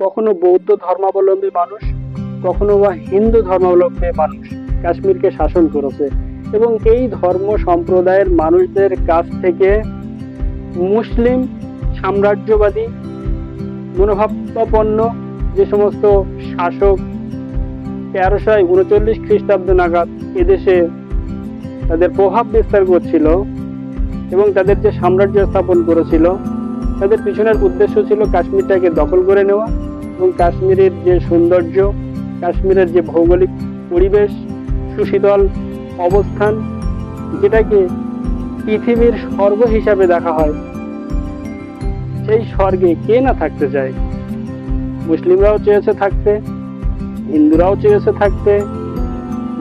কখনো বৌদ্ধ ধর্মাবলম্বী মানুষ, কখনো বা হিন্দু ধর্মাবলম্বী মানুষ কাশ্মীরকে শাসন করেছে এবং এই ধর্ম সম্প্রদায়ের মানুষদের কাছ থেকে মুসলিম সাম্রাজ্যবাদী মনোভাবাপন্ন যে সমস্ত শাসক তেরোশো উনচল্লিশ খ্রিস্টাব্দ নাগাদ এদেশে তাদের প্রভাব বিস্তার করছিল এবং তাদের যে সাম্রাজ্য স্থাপন করেছিল, তাদের পিছনের উদ্দেশ্য ছিল কাশ্মীরটাকে দখল করে নেওয়া। এবং কাশ্মীরের যে সৌন্দর্য, কাশ্মীরের যে ভৌগোলিক পরিবেশ, সুশীতল অবস্থান, যেটাকে পৃথিবীর স্বর্গ হিসাবে দেখা হয়, সেই স্বর্গে কে না থাকতে চায়? মুসলিমরাও চেয়েছে থাকতে, হিন্দুরাও চেয়েছে থাকতে,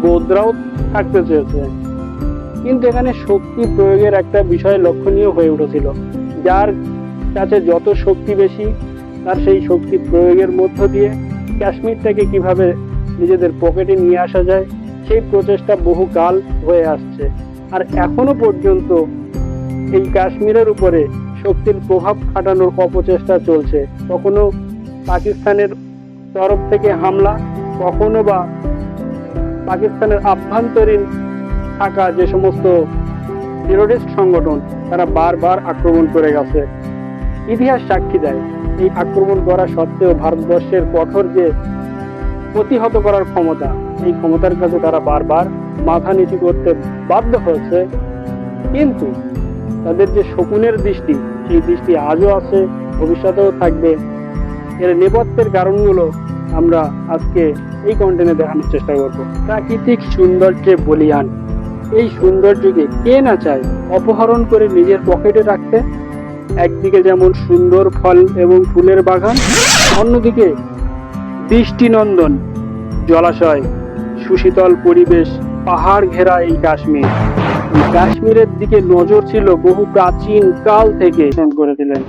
বৌদ্ধরাও থাকতে চেয়েছে। কিন্তু এখানে শক্তি প্রয়োগের একটা বিষয় লক্ষণীয় হয়ে উঠেছিল, যার কাছে যত শক্তি বেশি তার সেই শক্তি প্রয়োগের মধ্য দিয়ে কাশ্মীরটাকে কীভাবে নিজেদের পকেটে নিয়ে আসা যায়, সেই প্রচেষ্টা বহুকাল হয়ে আসছে। আর এখনও পর্যন্ত এই কাশ্মীরের উপরে শক্তির প্রভাব খাটানোর অপচেষ্টা চলছে। কখনো পাকিস্তানের তরফ থেকে হামলা, কখনো বা পাকিস্তানের আভ্যন্তরীণ থাকা যে সমস্ত টেরোরিস্ট সংগঠন, তারা বারবার আক্রমণ করে গেছে। ইতিহাস সাক্ষী দেয়। এই আক্রমণ করা সত্ত্বেও ভারতবর্ষের কঠোর যে প্রতিহত করার ক্ষমতা, এই ক্ষমতার কাছে তারা বারবার মাথা নিচু করতে বাধ্য হয়েছে। কিন্তু তাদের যে শকুনের দৃষ্টি, সেই দৃষ্টি আজও আছে, ভবিষ্যতেও থাকবে। এর নেপথ্যের কারণগুলো আমরা আজকে এই কন্টেন্টে দেখানোর চেষ্টা করব। প্রাকৃতিক সৌন্দর্যে বলিয়ান। এই সৌন্দর্যকে কে না চায় অপহরণ করে নিজের পকেটে রাখতে? একদিকে যেমন সুন্দর ফল এবং ফুলের বাগান অন্যদিকে দৃষ্টিনন্দন জলাশয় সুশীতল পরিবেশ পাহাড় ঘেরা এই কাশ্মীর। কাশ্মীরের দিকে নজর ছিল বহু প্রাচীন কাল থেকে। করে দিলেন।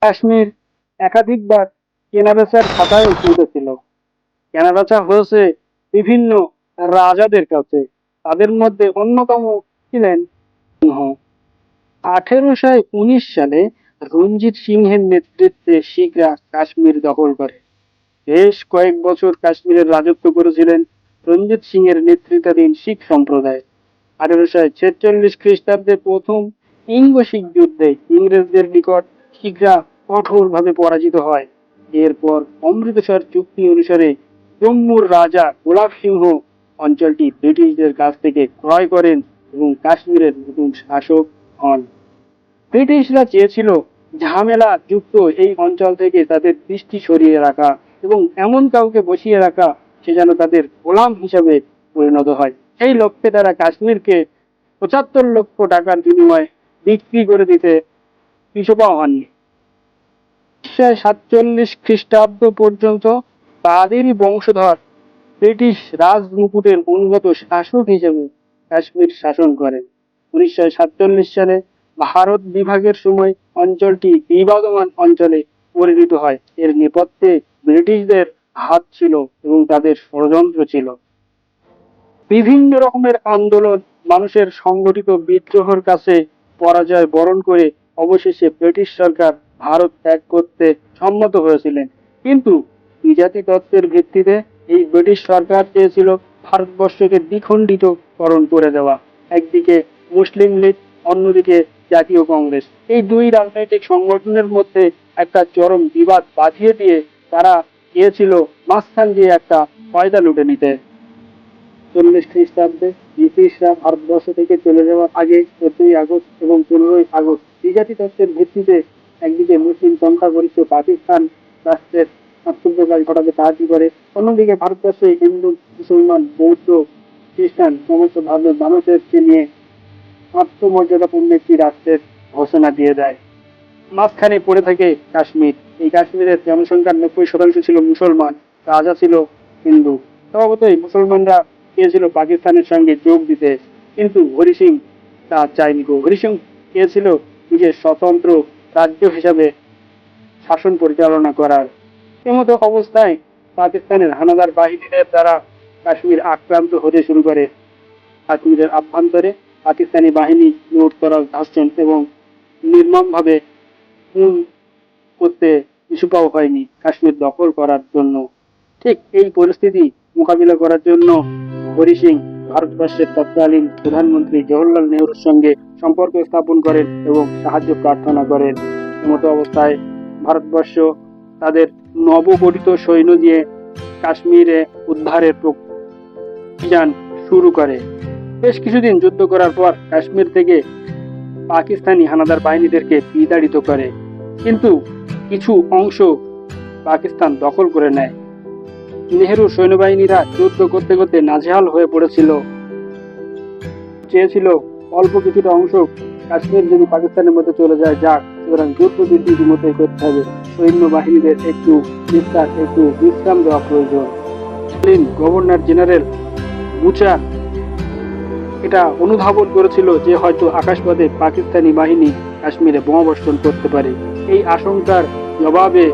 কাশ্মীর একাধিকবার কেনাবেচার খাতায় উঠেছিল কেনাবেচা হয়েছে বিভিন্ন রাজাদের কাছে। তাদের মধ্যে অন্যতম ছিলেন সিংহ। আঠেরোশো উনিশ সালে রঞ্জিত সিংহের নেতৃত্বে শিখরা কাশ্মীর দখল করে। বেশ কয়েক বছর কাশ্মীরের রাজত্ব করেছিলেন রঞ্জিত সিং এর নেতৃত্বাধীন শিখ সম্প্রদায়। আঠেরোশো ছেচল্লিশ খ্রিস্টাব্দে প্রথম ইঙ্গ শিখ যুদ্ধে ইংরেজদের নিকট শিখরা কঠোরভাবে পরাজিত হয়। এরপর অমৃতসর চুক্তি অনুসারে জম্মুর রাজা গোলাপ সিংহ অঞ্চলটি ব্রিটিশদের কাছ থেকে ক্রয় করেন এবং কাশ্মীরের নতুন শাসক হন। ব্রিটিশরা চেয়েছিল ঝামেলা যুক্ত এই অঞ্চল থেকে তাদের দৃষ্টি সরিয়ে রাখা এবং এমন কাউকে বসিয়ে রাখা সে যেন তাদের গোলাম হিসাবে পরিণত হয়। সেই লক্ষ্যে তারা কাশ্মীরকে পঁচাত্তর লক্ষ টাকার বিনিময়ে বিক্রি করে দিতে পিছপা হননি। সাতচল্লিশ খ্রিস্টাব্দ পর্যন্ত তাদেরই বংশধর ব্রিটিশ রাজমুকুটের অনুগত শাসক হিসেবে কাশ্মীর শাসন করেন। উনিশশো সাতচল্লিশ সালে ভারত বিভাগের সময় অঞ্চলটি বিবাদমান অঞ্চলে পরিণত হয়। এর নেপথ্যে ব্রিটিশদের হাত ছিল এবং তাদের ষড়যন্ত্র ছিল। বিভিন্ন রকমের আন্দোলন মানুষের সংগঠিত বিদ্রোহের কাছে পরাজয় বরণ করে অবশেষে ব্রিটিশ সরকার ভারত ত্যাগ করতে সম্মত হয়েছিলেন। কিন্তু বিজাতি তত্ত্বের ভিত্তিতে এই ব্রিটিশ সরকার চেয়েছিল ভারতবর্ষকে দ্বিখণ্ডিতকরণ করে দেওয়া। একদিকে মুসলিম লীগ, অন্যদিকে জাতীয় কংগ্রেস। এই দুই রাজনৈতিক সংগঠনের মধ্যে একটা চরম বিবাদ বাঁধিয়ে দিয়ে তারা গিয়েছিল মাঝখান দিয়ে একটা ফয়দা লুটে নিতে। চল্লিশ খ্রিস্টাব্দে ব্রিটিশরা ভারতবর্ষ থেকে চলে যাওয়ার আগে চোদ্দই আগস্ট এবং পনেরোই আগস্ট বিজাতি তত্ত্বের ভিত্তিতে একদিকে মুসলিম সংখ্যাগরিষ্ঠ পাকিস্তান রাষ্ট্রের আত্মপ্রকাশ ঘটাতে সাহায্য করে, অন্যদিকে ভারতবর্ষে হিন্দু, মুসলমান, বৌদ্ধ, খ্রিস্টান, সমস্ত ধর্মের মানুষদেরকে নিয়ে আত্মমর্যাদাপূর্ণ একটি রাষ্ট্রের ঘোষণা দিয়ে দেয়। মাঝখানে পড়ে থাকে কাশ্মীর। এই কাশ্মীরের জনসংখ্যার নব্বই শতাংশ ছিল মুসলমান, রাজা ছিল হিন্দু। স্বভাবতই মুসলমানরা চেয়েছিল পাকিস্তানের সঙ্গে যোগ দিতে। কিন্তু হরি সিং তা চায়নি গো। হরি সিং চেয়েছিল নিজের স্বতন্ত্র রাজ্য হিসাবে শাসন পরিচালনা করার। এমতো অবস্থায় পাকিস্তানের হানাদার বাহিনীদের দ্বারা কাশ্মীর আক্রান্ত হতে শুরু করে। কাশ্মীরের আভ্যন্তরে পাকিস্তানি বাহিনী লুট করার ধাসছেন এবং নির্মমভাবে খুন করতে পিছুপাও হয়নি কাশ্মীর দখল করার জন্য। ঠিক এই পরিস্থিতি মোকাবিলা করার জন্য হরি সিং ভারতবর্ষের তৎকালীন প্রধানমন্ত্রী জওহরলাল নেহরুর সঙ্গে সম্পর্ক স্থাপন করেন এবং সাহায্য প্রার্থনা করেন। এমতো অবস্থায় ভারতবর্ষ তাদের নবগঠিত সৈন্য দিয়ে কাশ্মীরে উদ্ধারের অভিযান শুরু করে। বেশ কিছুদিন যুদ্ধ করার পর কাশ্মীর থেকে পাকিস্তানি হানাদার বাহিনীদেরকে বিতাড়িত করে। কিন্তু কিছু অংশ পাকিস্তান দখল করে নেয়। নেহেরু সৈন্যবাহিনীরা যুদ্ধ করতে করতে নাজেহাল হয়ে পড়েছিল। চেয়েছিল অল্প কিছুটা অংশ কাশ্মীর যদি পাকিস্তানের মধ্যে চলে যায়, যাক, সুতরাং যুদ্ধ বৃদ্ধি মতোই করতে হবে। সৈন্যবাহিনীদের একটু নিঃশ্বাস একটু বিশ্রাম দেওয়া প্রয়োজন। গভর্নর জেনারেল বুচার এটা অনুধাবন করেছিল যে হয়তো আকাশপথে পাকিস্তানি বাহিনী কাশ্মীরে বোমাবর্ষণ করতে পারে। এই আশঙ্কার জবাবে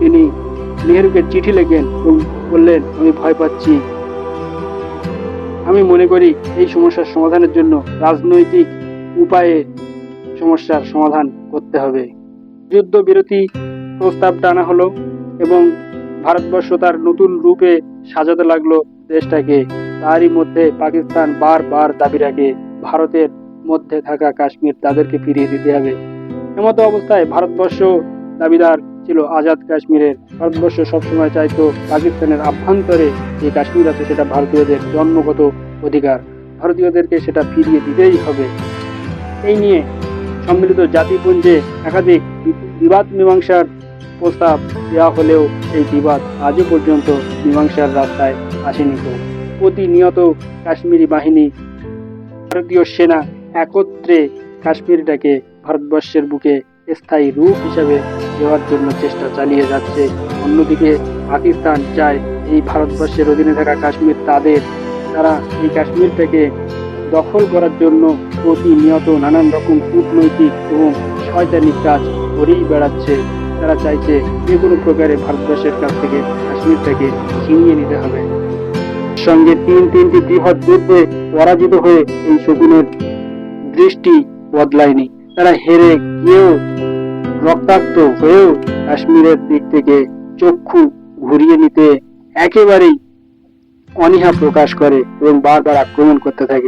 তিনি নেহরুকে চিঠি লেখেন এবং বললেন, আমি ভয় পাচ্ছি। আমি মনে করি এই সমস্যার সমাধানের জন্য রাজনৈতিক উপায়ে সমস্যার সমাধান করতে হবে। যুদ্ধ বিরতি প্রস্তাব টানা হলো এবং ভারতবর্ষ তার নতুন রূপে সাজাতে লাগল দেশটাকে। তারই মধ্যে পাকিস্তান বারবার দাবি রাখে, ভারতের মধ্যে থাকা কাশ্মীর তাদেরকে ফিরিয়ে দিতে হবে। এমতো অবস্থায় ভারতবর্ষ দাবিদার ছিল আজাদ কাশ্মীরের। ভারতবর্ষ সবসময় চাইতো পাকিস্তানের আভ্যন্তরে যে কাশ্মীর আছে সেটা ভারতীয়দের জন্মগত অধিকার, ভারতীয়দেরকে সেটা ফিরিয়ে দিতেই হবে। এই নিয়ে সম্মিলিত জাতিপুঞ্জে একাধিক বিবাদ মীমাংসার প্রস্তাব দেওয়া হলেও সেই বিবাদ আজও পর্যন্ত মীমাংসার রাস্তায় আসেনি তো। প্রতিনিয়ত কাশ্মীরি বাহিনী, ভারতীয় সেনা একত্রে কাশ্মীরটাকে ভারতবর্ষের বুকে স্থায়ী রূপ হিসাবে দেওয়ার জন্য চেষ্টা চালিয়ে যাচ্ছে। অন্যদিকে পাকিস্তান চায় এই ভারতবর্ষের অধীনে থাকা কাশ্মীর তাদের, তারা এই কাশ্মীরটাকে দখল করার জন্য প্রতিনিয়ত নানান রকম কূটনৈতিক এবং শয়তানি কাজ করেই বেড়াচ্ছে। তারা চাইছে যে কোনো প্রকারে ভারতবর্ষের কাছ থেকে কাশ্মীরটাকে ছিনিয়ে নিতে হবে। সঙ্গে তিন তিনটি বৃহৎ যুদ্ধে পরাজিত হয়ে এই শকুনের দৃষ্টি বদলায়নি। তারা হেরে গিয়েও রক্তাক্ত হয়েও কাশ্মীরের দিক থেকে চক্ষু ঘুরিয়ে নিতে একেবারেই অনীহা প্রকাশ করে এবং বারবার আক্রমণ করতে থাকে।